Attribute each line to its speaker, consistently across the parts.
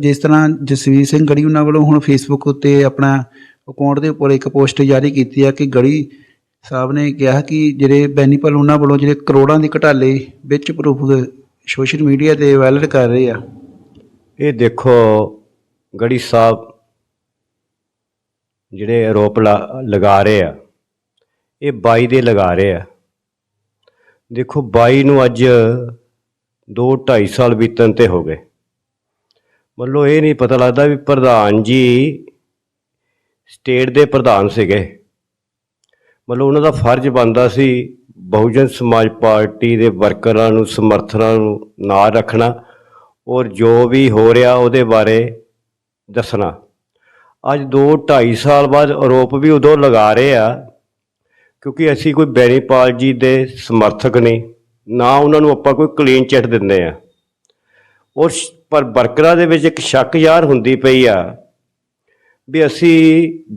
Speaker 1: ਜਿਸ ਤਰ੍ਹਾਂ ਜਸਵੀਰ ਸਿੰਘ ਗੜੀ ਉਹਨਾਂ ਵੱਲੋਂ ਹੁਣ ਫੇਸਬੁੱਕ ਉੱਤੇ ਆਪਣਾ ਅਕਾਊਂਟ ਦੇ ਉੱਪਰ ਇੱਕ ਪੋਸਟ ਜਾਰੀ ਕੀਤੀ ਆ ਕਿ ਗੜੀ ਸਾਹਿਬ ਨੇ ਕਿਹਾ ਕਿ ਜਿਹੜੇ ਬੈਨੀਪਲ ਉਹਨਾਂ ਵੱਲੋਂ ਜਿਹੜੇ ਕਰੋੜਾਂ ਦੇ ਘਟਾਲੇ ਵਿੱਚ ਪ੍ਰੂਫ ਸੋਸ਼ਲ ਮੀਡੀਆ ਤੇ ਵਾਇਰਲ ਕਰ ਰਹੇ ਆ।
Speaker 2: ਇਹ ਦੇਖੋ ਗੜੀ ਸਾਹਿਬ ਜਿਹੜੇ ਆਰੋਪ ਲਾ- ਲਗਾ ਰਹੇ ਆ, ਇਹ 22 ਦੇ ਲਗਾ ਰਹੇ ਆ। ਦੇਖੋ 22 ਨੂੰ ਅੱਜ 2 2.5 ਸਾਲ ਬੀਤਣ ਤੇ ਹੋ ਗਏ। ਮਤਲਬ ਇਹ ਨਹੀਂ ਪਤਾ ਲੱਗਦਾ ਵੀ ਪ੍ਰਧਾਨ ਜੀ ਸਟੇਟ ਦੇ ਪ੍ਰਧਾਨ ਸੀਗੇ। ਮਤਲਬ ਉਹਨਾਂ ਦਾ ਫਰਜ਼ ਬਣਦਾ ਸੀ ਬਹੁਜਨ ਸਮਾਜ ਪਾਰਟੀ ਦੇ ਵਰਕਰਾਂ ਨੂੰ, ਸਮਰਥਨਾਂ ਨੂੰ ਨਾਲ ਰੱਖਣਾ ਔਰ ਜੋ ਵੀ ਹੋ ਰਿਹਾ ਉਹਦੇ ਬਾਰੇ ਦੱਸਣਾ। ਅੱਜ 2 2.5 ਸਾਲ ਬਾਅਦ ਆਰੋਪ ਵੀ ਉਦੋਂ ਲਗਾ ਰਹੇ ਆ ਕਿਉਂਕਿ ਅਸੀਂ ਕੋਈ ਬੈਣੀਪਾਲ ਜੀ ਦੇ ਸਮਰਥਕ ਨਹੀਂ, ਨਾ ਉਹਨਾਂ ਨੂੰ ਆਪਾਂ ਕੋਈ ਕਲੀਨ ਚਿੱਟ ਦਿੰਦੇ ਆ। ਔਰ ਪਰ ਵਰਕਰਾਂ ਦੇ ਵਿੱਚ ਇੱਕ ਸ਼ੱਕ ਯਾਰ ਹੁੰਦੀ ਪਈ ਆ ਵੀ ਅਸੀਂ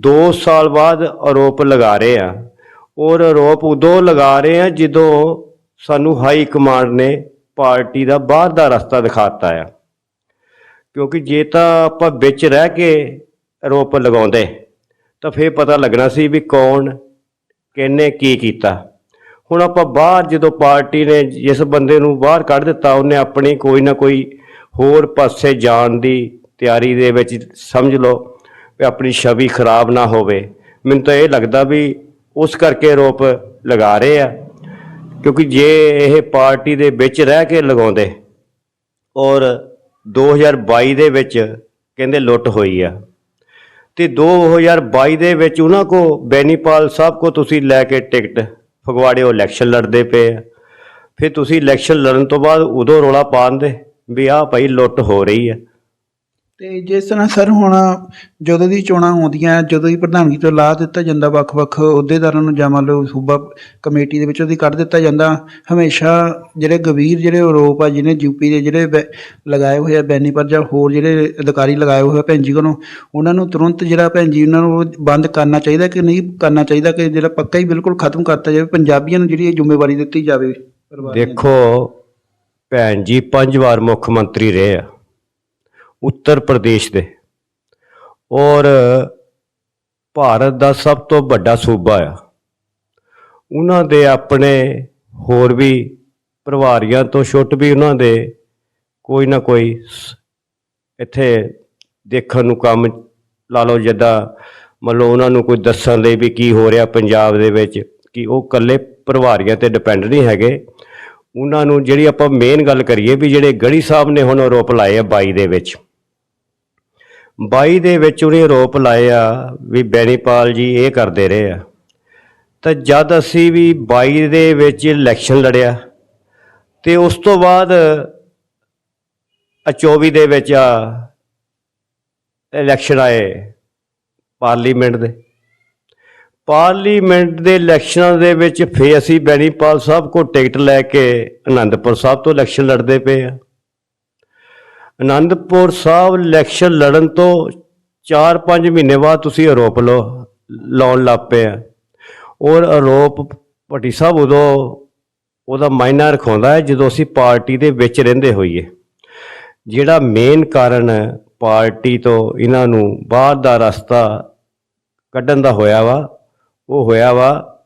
Speaker 2: 2 ਸਾਲ ਬਾਅਦ ਆਰੋਪ ਲਗਾ ਰਹੇ ਆ। ਔਰ ਆਰੋਪ ਉਦੋਂ ਲਗਾ ਰਹੇ ਆ ਜਦੋਂ ਸਾਨੂੰ ਹਾਈ ਕਮਾਂਡ ਨੇ ਪਾਰਟੀ ਦਾ ਬਾਹਰ ਦਾ ਰਸਤਾ ਦਿਖਾਤਾ ਆ। ਕਿਉਂਕਿ ਜੇ ਤਾਂ ਆਪਾਂ ਵਿੱਚ ਰਹਿ ਕੇ ਆਰੋਪ ਲਗਾਉਂਦੇ, ਤਾਂ ਫੇਰ ਪਤਾ ਲੱਗਣਾ ਸੀ ਵੀ ਕੌਣ ਕਿਹਨੇ ਕੀ ਕੀਤਾ। ਹੁਣ ਆਪਾਂ ਬਾਹਰ ਜਦੋਂ ਪਾਰਟੀ ਨੇ ਜਿਸ ਬੰਦੇ ਨੂੰ ਬਾਹਰ ਕੱਢ ਦਿੱਤਾ, ਉਹਨੇ ਆਪਣੀ ਕੋਈ ਨਾ ਕੋਈ ਹੋਰ ਪਾਸੇ ਜਾਣ ਦੀ ਤਿਆਰੀ ਦੇ ਵਿੱਚ ਸਮਝ ਲਓ ਵੀ ਆਪਣੀ ਛਵੀ ਖਰਾਬ ਨਾ ਹੋਵੇ। ਮੈਨੂੰ ਤਾਂ ਇਹ ਲੱਗਦਾ ਵੀ ਉਸ ਕਰਕੇ ਆਰੋਪ ਲਗਾ ਰਹੇ ਆ, ਕਿਉਂਕਿ ਜੇ ਇਹ ਪਾਰਟੀ ਦੇ ਵਿੱਚ ਰਹਿ ਕੇ ਲਗਾਉਂਦੇ ਔਰ 2022 ਦੇ ਵਿੱਚ ਕਹਿੰਦੇ ਲੁੱਟ ਹੋਈ ਆ, ਤੇ 2022 ਦੇ ਵਿੱਚ ਉਹਨਾਂ ਕੋ ਬੈਨੀਪਾਲ ਸਾਹਿਬ ਕੋ ਤੁਸੀਂ ਲੈ ਕੇ ਟਿਕਟ ਫਗਵਾੜੇ ਉਹ ਇਲੈਕਸ਼ਨ ਲੜਦੇ ਪਏ ਆ, ਫਿਰ ਤੁਸੀਂ ਇਲੈਕਸ਼ਨ ਲੜਨ ਤੋਂ ਬਾਅਦ ਉਦੋਂ ਰੋਲਾ ਪਾਉਂਦੇ ਵੀ ਆਹ ਭਾਈ ਲੁੱਟ ਹੋ ਰਹੀ ਆ।
Speaker 1: ਤੇ ਜਿਸ ਤਰ੍ਹਾਂ ਸਰ ਹੁਣ ਜਦੋਂ ਦੀ ਚੋਣਾਂ ਆਉਂਦੀਆਂ ਜਦੋਂ ਦੀ ਪ੍ਰਧਾਨਗੀ ਤੋਂ ਲਾ ਦਿੱਤਾ ਜਾਂਦਾ ਵੱਖ-ਵੱਖ ਅਹੁਦੇਦਾਰਾਂ ਨੂੰ ਜਾਂ ਮੰਨ ਲਓ ਸੂਬਾ ਕਮੇਟੀ ਦੇ ਵਿੱਚੋਂ ਦੀ ਕੱਢ ਦਿੱਤਾ ਜਾਂਦਾ ਹਮੇਸ਼ਾ ਜਿਹੜੇ ਗੰਭੀਰ ਜਿਹੜੇ ਆਰੋਪ ਆ ਜਿਹਨੇ ਯੂਪੀ ਦੇ ਜਿਹੜੇ ਲਗਾਏ ਹੋਏ ਆ ਬੈਨੀਪਰ ਜਾਂ ਹੋਰ ਜਿਹੜੇ ਅਧਿਕਾਰੀ ਲਗਾਏ ਹੋਏ ਆ ਭੈਣ ਜੀ ਕੋਲੋਂ ਉਹਨਾਂ ਨੂੰ ਤੁਰੰਤ ਜਿਹੜਾ ਭੈਣ ਜੀ ਉਹਨਾਂ ਨੂੰ ਬੰਦ ਕਰਨਾ ਚਾਹੀਦਾ ਕਿ ਨਹੀਂ ਕਰਨਾ ਚਾਹੀਦਾ ਕਿ ਜਿਹੜਾ ਪੱਕਾ ਹੀ ਬਿਲਕੁਲ ਖਤਮ ਕਰਤਾ ਜਾਵੇ ਪੰਜਾਬੀਆਂ ਨੂੰ ਜਿਹੜੀ ਇਹ ਜ਼ਿੰਮੇਵਾਰੀ ਦਿੱਤੀ ਜਾਵੇ
Speaker 2: ਦੇਖੋ ਭੈਣ ਜੀ, ਪੰਜ ਵਾਰ ਮੁੱਖ ਮੰਤਰੀ ਰਹੇ ਆ, ਉੱਤਰ ਪ੍ਰਦੇਸ਼ ਦੇ। ਔਰ ਭਾਰਤ ਦਾ ਸਭ ਤੋਂ ਵੱਡਾ ਸੂਬਾ ਆ। ਉਹਨਾਂ ਦੇ ਆਪਣੇ ਹੋਰ ਵੀ ਪਰਿਵਾਰੀਆਂ ਤੋਂ ਛੁੱਟ ਵੀ ਉਹਨਾਂ ਦੇ ਕੋਈ ਨਾ ਕੋਈ ਇੱਥੇ ਦੇਖਣ ਨੂੰ ਕੰਮ ਲਾ ਲਓ, ਜਿੱਦਾਂ ਮੰਨ ਲਓ ਉਹਨਾਂ ਨੂੰ ਕੋਈ ਦੱਸਣ ਲਈ ਵੀ ਕੀ ਹੋ ਰਿਹਾ ਪੰਜਾਬ ਦੇ ਵਿੱਚ, ਕਿ ਉਹ ਇਕੱਲੇ ਪਰਿਵਾਰੀਆਂ ਤੇ ਡਿਪੈਂਡ ਨਹੀਂ ਹੈਗੇ। ਉਹਨਾਂ ਨੂੰ ਜਿਹੜੀ ਆਪਾਂ ਮੇਨ ਗੱਲ ਕਰੀਏ ਵੀ ਜਿਹੜੇ ਗੜੀ ਸਾਹਿਬ ਨੇ ਹੁਣ ਆਰੋਪ ਲਾਏ ਆ 22 ਦੇ ਵਿੱਚ। 22 ਦੇ ਵਿੱਚ ਉਹਨੇ ਆਰੋਪ ਲਾਏ ਆ ਵੀ ਬੈਣੀਪਾਲ ਜੀ ਇਹ ਕਰਦੇ ਰਹੇ ਆ। ਤਾਂ ਜਦ ਅਸੀਂ ਵੀ 22 ਦੇ ਵਿੱਚ ਇਲੈਕਸ਼ਨ ਲੜਿਆ, ਤੇ ਉਸ ਤੋਂ ਬਾਅਦ ਆ 24 ਦੇ ਵਿੱਚ ਆ ਇਲੈਕਸ਼ਨ ਆਏ ਪਾਰਲੀਮੈਂਟ ਦੇ। ਪਾਰਲੀਮੈਂਟ ਦੇ ਇਲੈਕਸ਼ਨਾਂ ਦੇ ਵਿੱਚ ਫੇ ਅਸੀਂ ਬੈਣੀਪਾਲ ਸਾਹਿਬ ਕੋ ਟਿਕਟ ਲੈ ਕੇ ਆਨੰਦਪੁਰ ਸਾਹਿਬ ਤੋਂ ਇਲੈਕਸ਼ਨ ਲੜਦੇ ਪਏ ਆ। ਆਨੰਦਪੁਰ ਸਾਹਿਬ ਇਲੈਕਸ਼ਨ ਲੜਨ ਤੋਂ 4-5 ਮਹੀਨੇ ਬਾਅਦ ਤੁਸੀਂ ਆਰੋਪ ਲਓ, ਲਾਉਣ ਲੱਗ ਪਏ ਆ। ਔਰ ਆਰੋਪ ਭੱਟੀ ਸਾਹਿਬ ਉਦੋਂ ਉਹਦਾ ਮਾਇਨਾ ਰਖਾਉਂਦਾ ਹੈ ਜਦੋਂ ਅਸੀਂ ਪਾਰਟੀ ਦੇ ਵਿੱਚ ਰਹਿੰਦੇ ਹੋਈਏ। ਜਿਹੜਾ ਮੇਨ ਕਾਰਨ ਪਾਰਟੀ ਤੋਂ ਇਹਨਾਂ ਨੂੰ ਬਾਹਰ ਦਾ ਰਸਤਾ ਕੱਢਣ ਦਾ ਹੋਇਆ ਵਾ ਉਹ ਹੋਇਆ ਵਾ,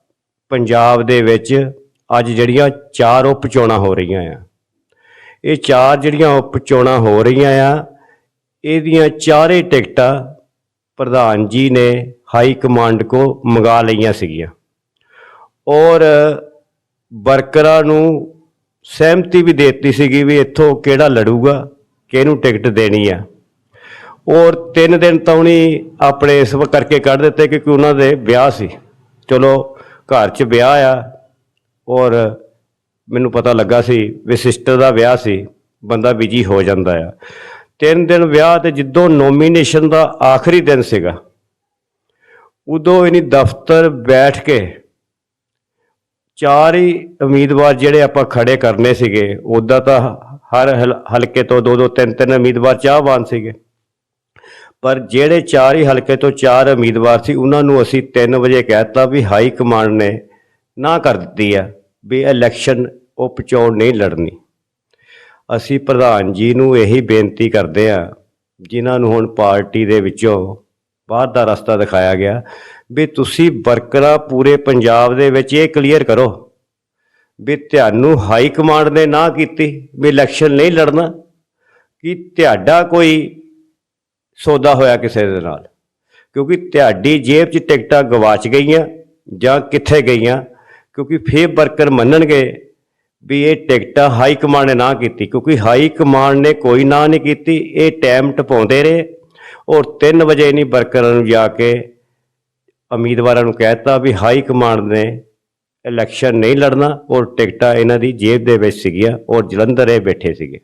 Speaker 2: ਪੰਜਾਬ ਦੇ ਵਿੱਚ ਅੱਜ ਜਿਹੜੀਆਂ ਚਾਰ ਉਪ ਚੋਣਾਂ ਹੋ ਰਹੀਆਂ ਆ। ਇਹ ਚਾਰ ਜਿਹੜੀਆਂ ਉਪ ਚੋਣਾਂ ਹੋ ਰਹੀਆਂ ਆ, ਇਹਦੀਆਂ ਚਾਰੇ ਟਿਕਟਾਂ ਪ੍ਰਧਾਨ ਜੀ ਨੇ ਹਾਈ ਕਮਾਂਡ ਕੋ ਮੰਗਾ ਲਈਆਂ ਸੀਗੀਆਂ। ਔਰ ਵਰਕਰਾਂ ਨੂੰ ਸਹਿਮਤੀ ਵੀ ਦਿੱਤੀ ਸੀਗੀ ਵੀ ਇੱਥੋਂ ਕਿਹੜਾ ਲੜੂਗਾ, ਕਿਹਨੂੰ ਟਿਕਟ ਦੇਣੀ ਆ। ਔਰ ਤਿੰਨ ਦਿਨ ਤਾਂ ਉਹਨੇ ਆਪਣੇ ਇਸ ਕਰਕੇ ਕੱਢ ਦਿੱਤੇ ਕਿਉਂਕਿ ਉਹਨਾਂ ਦੇ ਵਿਆਹ ਸੀ। ਚਲੋ ਘਰ 'ਚ ਵਿਆਹ ਆ ਔਰ ਮੈਨੂੰ ਪਤਾ ਲੱਗਾ ਸੀ ਵੀ ਸਿਸਟਰ ਦਾ ਵਿਆਹ ਸੀ, ਬੰਦਾ ਬਿਜ਼ੀ ਹੋ ਜਾਂਦਾ ਆ। ਤਿੰਨ ਦਿਨ ਵਿਆਹ ਤੇ ਜਿੱਦੋਂ ਨੋਮੀਨੇਸ਼ਨ ਦਾ ਆਖਰੀ ਦਿਨ ਸੀਗਾ, ਉਦੋਂ ਇਹਨੀ ਦਫ਼ਤਰ ਬੈਠ ਕੇ ਚਾਰ ਹੀ ਉਮੀਦਵਾਰ ਜਿਹੜੇ ਆਪਾਂ ਖੜੇ ਕਰਨੇ ਸੀਗੇ ਉਦਾਂ ਤਾਂ ਹਰ ਹਲ- ਹਲਕੇ ਤੋਂ ਦੋ ਦੋ ਤਿੰਨ ਤਿੰਨ ਉਮੀਦਵਾਰ ਚਾਹਵਾਨ ਸੀਗੇ। ਪਰ ਜਿਹੜੇ ਚਾਰ ਹੀ ਹਲਕੇ ਤੋਂ ਚਾਰ ਉਮੀਦਵਾਰ ਸੀ, ਉਹਨਾਂ ਨੂੰ ਅਸੀਂ 3 ਵਜੇ ਕਹਿਤਾ ਵੀ ਹਾਈ ਕਮਾਂਡ ਨੇ ਨਾ ਕਰ ਦਿੱਤੀ ਆ ਵੀ ਇਲੈਕਸ਼ਨ ਉਪ ਚੋਣ ਨਹੀਂ ਲੜਨੀ। ਅਸੀਂ ਪ੍ਰਧਾਨ ਜੀ ਨੂੰ ਇਹੀ ਬੇਨਤੀ ਕਰਦੇ ਆ, ਜਿਨ੍ਹਾਂ ਨੂੰ ਹੁਣ ਪਾਰਟੀ ਦੇ ਵਿੱਚੋਂ ਬਾਹਰ ਦਾ ਰਸਤਾ ਦਿਖਾਇਆ ਗਿਆ, ਵੀ ਤੁਸੀਂ ਵਰਕਰਾਂ ਪੂਰੇ ਪੰਜਾਬ ਦੇ ਵਿੱਚ ਇਹ ਕਲੀਅਰ ਕਰੋ ਵੀ ਤੁਹਾਨੂੰ ਹਾਈ ਕਮਾਂਡ ਨੇ ਨਾ ਕੀਤੀ ਵੀ ਇਲੈਕਸ਼ਨ ਨਹੀਂ ਲੜਨਾ, ਕਿ ਤੁਹਾਡਾ ਕੋਈ ਸੌਦਾ ਹੋਇਆ ਕਿਸੇ ਦੇ ਨਾਲ। ਕਿਉਂਕਿ ਤੁਹਾਡੀ ਜੇਬ 'ਚ ਟਿਕਟਾਂ ਗਵਾਚ ਗਈਆਂ ਜਾਂ ਕਿੱਥੇ ਗਈਆਂ, ਕਿਉਂਕਿ ਫੇਰ ਵਰਕਰ ਮੰਨਣਗੇ ਵੀ ਇਹ ਟਿਕਟਾਂ ਹਾਈ ਕਮਾਂਡ ਨੇ ਨਾ ਕੀਤੀ। ਕਿਉਂਕਿ ਹਾਈ ਕਮਾਂਡ ਨੇ ਕੋਈ ਨਾ ਨਹੀਂ ਕੀਤੀ, ਇਹ ਟਾਈਮ ਟਪਾਉਂਦੇ ਰਹੇ ਔਰ 3 ਵਜੇ ਨਹੀਂ ਵਰਕਰਾਂ ਨੂੰ ਜਾ ਕੇ ਉਮੀਦਵਾਰਾਂ ਨੂੰ ਕਹਿਤਾ ਵੀ ਹਾਈ ਕਮਾਂਡ ਨੇ ਇਲੈਕਸ਼ਨ ਨਹੀਂ ਲੜਨਾ ਔਰ ਟਿਕਟਾਂ ਇਹਨਾਂ ਦੀ ਜੇਬ ਦੇ ਵਿੱਚ ਸੀਗੀਆਂ ਔਰ ਜਲੰਧਰ ਇਹ ਬੈਠੇ ਸੀਗੇ।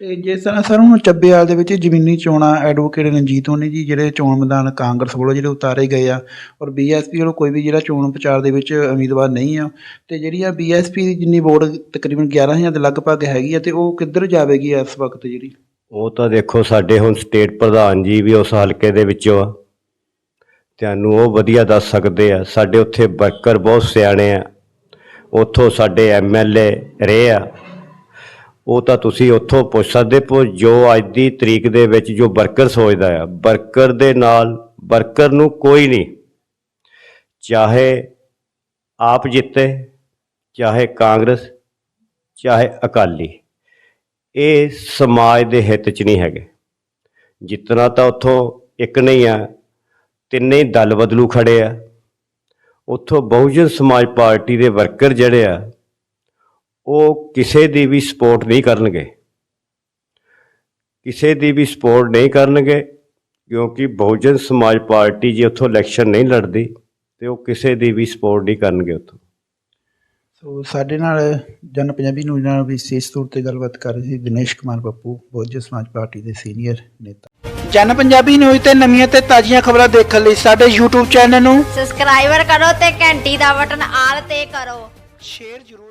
Speaker 1: ਤੇ ਜਿਸ ਤਰ੍ਹਾਂ ਸਰ ਹੁਣ ਚੱਬੇਵਾਲ ਦੇ ਵਿੱਚ ਜ਼ਮੀਨੀ ਚੋਣਾਂ ਐਡਵੋਕੇਟ ਰਣਜੀਤ ਹੋਣੀ ਜੀ, ਜਿਹੜੇ ਚੋਣ ਮੈਦਾਨ ਕਾਂਗਰਸ ਵੱਲੋਂ ਜਿਹੜੇ ਉਤਾਰੇ ਗਏ ਆ, ਔਰ ਬੀਐਸਪੀ ਵੱਲੋਂ ਕੋਈ ਵੀ ਜਿਹੜਾ ਚੋਣ ਪ੍ਰਚਾਰ ਦੇ ਵਿੱਚ ਉਮੀਦਵਾਰ ਨਹੀਂ ਆ, ਤੇ ਜਿਹੜੀ ਆ ਬੀਐਸਪੀ ਦੀ ਜਿੰਨੀ ਵੋਟ ਤਕਰੀਬਨ 11000 ਦੇ ਲਗਭਗ ਹੈਗੀ ਆ, ਤੇ ਉਹ ਕਿੱਧਰ ਜਾਵੇਗੀ ਇਸ ਵਕਤ ਜਿਹੜੀ?
Speaker 2: ਉਹ ਤਾਂ ਦੇਖੋ ਸਾਡੇ ਹੁਣ ਸਟੇਟ ਪ੍ਰਧਾਨ ਜੀ ਵੀ ਉਸ ਹਲਕੇ ਦੇ ਵਿੱਚੋਂ ਆ। ਤੁਹਾਨੂੰ ਉਹ ਵਧੀਆ ਦੱਸ ਸਕਦੇ ਆ, ਸਾਡੇ ਉੱਥੇ ਵਰਕਰ ਬਹੁਤ ਸਿਆਣੇ ਆ। ਉੱਥੋਂ ਸਾਡੇ ਐਮਐਲਏ ਰਹੇ ਆ। ਉਹ ਤਾਂ ਤੁਸੀਂ ਉੱਥੋਂ ਪੁੱਛ ਸਕਦੇ ਪੋ, ਜੋ ਅੱਜ ਦੀ ਤਰੀਕ ਦੇ ਵਿੱਚ ਜੋ ਵਰਕਰ ਸੋਚਦਾ ਆ, ਵਰਕਰ ਦੇ ਨਾਲ ਵਰਕਰ ਨੂੰ ਕੋਈ ਨਹੀਂ। ਚਾਹੇ ਆਪ ਜਿੱਤੇ, ਚਾਹੇ ਕਾਂਗਰਸ, ਚਾਹੇ ਅਕਾਲੀ। ਇਹ ਸਮਾਜ ਦੇ ਹਿੱਤ 'ਚ ਨਹੀਂ ਹੈਗੇ। ਜਿੱਤਣਾ ਤਾਂ ਉੱਥੋਂ ਇੱਕ ਨਹੀਂ ਆ, ਤਿੰਨੇ ਦਲ ਬਦਲੂ ਖੜੇ ਆ। ਉੱਥੋਂ ਬਹੁਜਨ ਸਮਾਜ ਪਾਰਟੀ ਦੇ ਵਰਕਰ ਜਿਹੜੇ ਆ ਉਹ ਕਿਸੇ ਦੀ ਵੀ ਸਪੋਰਟ ਨਹੀਂ ਕਰਨਗੇ। ਕਿਸੇ ਦੀ ਵੀ ਸਪੋਰਟ ਨਹੀਂ ਕਰਨਗੇ ਕਿਉਂਕਿ ਬਹੁਜਨ ਸਮਾਜ ਪਾਰਟੀ ਜੇ ਉੱਥੋਂ ਇਲੈਕਸ਼ਨ ਨਹੀਂ ਲੜਦੀ ਤੇ ਉਹ ਕਿਸੇ ਦੀ ਵੀ ਸਪੋਰਟ ਨਹੀਂ ਕਰਨਗੇ ਉੱਥੋਂ।
Speaker 1: ਸੋ ਸਾਡੇ ਨਾਲ ਜਨ ਪੰਜਾਬੀ ਨਿਊਜ਼ ਨਾਲ ਵਿਸ਼ੇਸ਼ ਤੌਰ ਤੇ ਗੱਲਬਾਤ ਕਰ ਰਹੇ ਸੀ ਦਿਨੇਸ਼ ਕੁਮਾਰ ਪੱਪੂ ਬਹੁਜਨ ਸਮਾਜ ਪਾਰਟੀ ਦੇ ਸੀਨੀਅਰ ਨੇਤਾ। ਜਨ ਪੰਜਾਬੀ ਨਿਊਜ਼ ਤੇ ਨਵੀਆਂ ਤੇ ਤਾਜ਼ੀਆਂ ਖਬਰਾਂ ਦੇਖਣ ਲਈ ਸਾਡੇ YouTube ਚੈਨਲ ਨੂੰ
Speaker 3: ਸਬਸਕ੍ਰਾਈਬਰ ਕਰੋ ਤੇ ਘੰਟੀ ਦਾ ਬਟਨ ਆਲ ਤੇ ਕਰੋ।
Speaker 1: ਸ਼ੇਅਰ ਜ਼ਰੂਰ